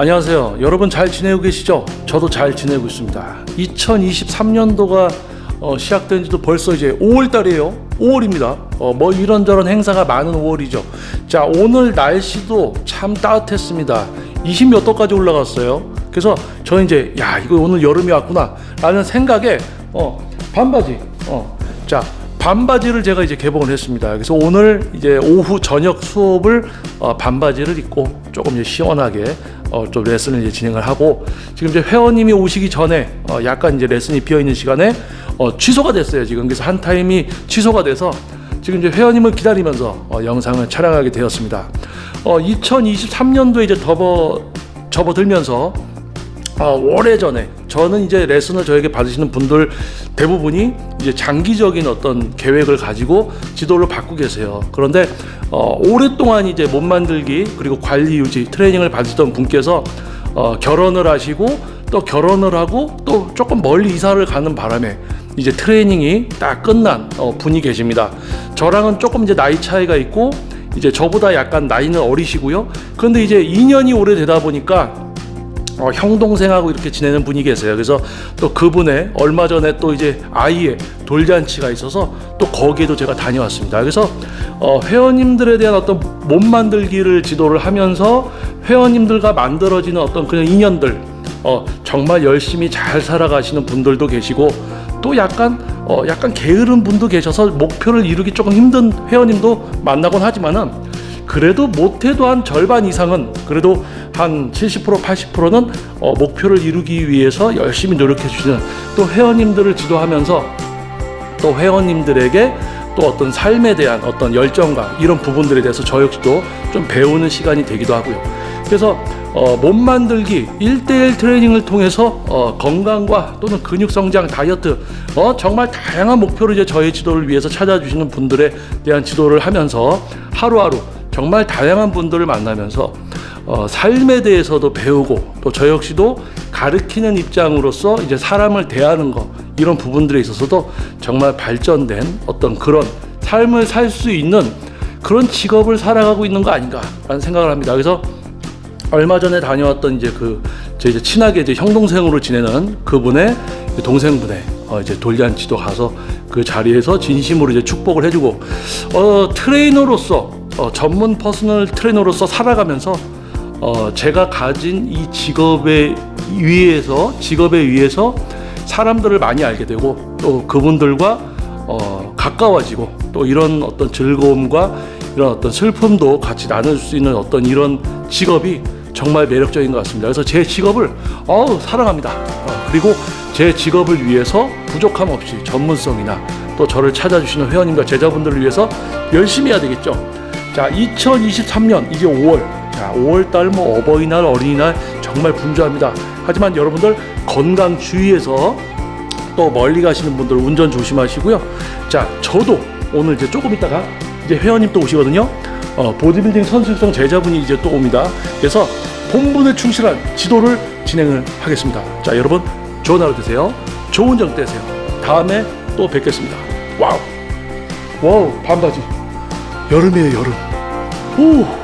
안녕하세요. 여러분 잘 지내고 계시죠? 저도 잘 지내고 있습니다. 2023년도가 어, 시작된 지도 벌써 이제 5월 달이에요. 5월입니다. 어, 뭐 이런저런 행사가 많은 5월이죠. 자, 오늘 날씨도 참 따뜻했습니다. 20몇 도까지 올라갔어요. 그래서 저는 이제 야, 이거 오늘 여름이 왔구나 라는 생각에 어, 반바지 어, 자, 반바지를 제가 이제 개봉을 했습니다. 그래서 오늘 이제 오후 저녁 수업을 어, 반바지를 입고 조금 이제 시원하게 어, 좀 레슨을 이제 진행을 하고 지금 이제 회원님이 오시기 전에 어, 약간 이제 레슨이 비어 있는 시간에 어, 취소가 됐어요. 지금 그래서 한 타임이 취소가 돼서 지금 이제 회원님을 기다리면서 어, 영상을 촬영하게 되었습니다. 어, 2023년도에 이제 접어 접어들면서 어, 오래전에 저는 이제 레슨을 저에게 받으시는 분들 대부분이 이제 장기적인 어떤 계획을 가지고 지도를 받고 계세요. 그런데 어, 오랫동안 이제 몸 만들기 그리고 관리 유지 트레이닝을 받으시던 분께서 어, 결혼을 하시고 또 결혼을 하고 또 조금 멀리 이사를 가는 바람에 이제 트레이닝이 딱 끝난 어, 분이 계십니다. 저랑은 조금 이제 나이 차이가 있고 이제 저보다 약간 나이는 어리시고요. 그런데 이제 2년이 오래되다 보니까 어, 형 동생하고 이렇게 지내는 분이 계세요. 그래서 또 그분의 얼마 전에 또 이제 아이의 돌잔치가 있어서 또 거기에도 제가 다녀왔습니다. 그래서 어, 회원님들에 대한 어떤 몸 만들기를 지도를 하면서 회원님들과 만들어지는 어떤 그런 인연들 어, 정말 열심히 잘 살아가시는 분들도 계시고 또 약간 어, 약간 게으른 분도 계셔서 목표를 이루기 조금 힘든 회원님도 만나곤 하지만은 그래도 못해도 한 절반 이상은 그래도 한 70% 80%는 어, 목표를 이루기 위해서 열심히 노력해 주시는 또 회원님들을 지도하면서 또 회원님들에게 또 어떤 삶에 대한 어떤 열정과 이런 부분들에 대해서 저 역시도 좀 배우는 시간이 되기도 하고요. 그래서 어, 몸 만들기 1대1 트레이닝을 통해서 어, 건강과 또는 근육 성장 다이어트 어, 정말 다양한 목표를 이제 저의 지도를 위해서 찾아주시는 분들에 대한 지도를 하면서 하루하루 정말 다양한 분들을 만나면서 어, 삶에 대해서도 배우고 또 저 역시도 가르치는 입장으로서 이제 사람을 대하는 거 이런 부분들에 있어서도 정말 발전된 어떤 그런 삶을 살 수 있는 그런 직업을 살아가고 있는 거 아닌가라는 생각을 합니다. 그래서 얼마 전에 다녀왔던 이제 그 제 이제 친하게 이제 형 동생으로 지내는 그분의 그 동생분의 어 이제 돌잔치도 가서 그 자리에서 진심으로 이제 축복을 해주고 어 트레이너로서 어 전문 퍼스널 트레이너로서 살아가면서 어 제가 가진 이 직업에 위해서 직업에 의해서 사람들을 많이 알게 되고 또 그분들과 어 가까워지고 또 이런 어떤 즐거움과 이런 어떤 슬픔도 같이 나눌 수 있는 어떤 이런 직업이 정말 매력적인 것 같습니다. 그래서 제 직업을 어우 사랑합니다. 어, 그리고 제 직업을 위해서 부족함 없이 전문성이나 또 저를 찾아주시는 회원님과 제자분들을 위해서 열심히 해야 되겠죠. 자, 2023년 이제 5월. 자, 5월 달 뭐 어버이날, 어린이날 정말 분주합니다. 하지만 여러분들 건강 주의해서 또 멀리 가시는 분들 운전 조심하시고요. 자, 저도 오늘 이제 조금 있다가 이제 회원님 또 오시거든요. 어, 보디빌딩 선수 육성 제자분이 이제 또 옵니다. 그래서 본분에 충실한 지도를 진행을 하겠습니다. 자, 여러분 좋은 하루 되세요. 좋은 저녁 되세요. 다음에 또 뵙겠습니다. 와우. 와우, 반바지. 여름이에요, 여름. 오.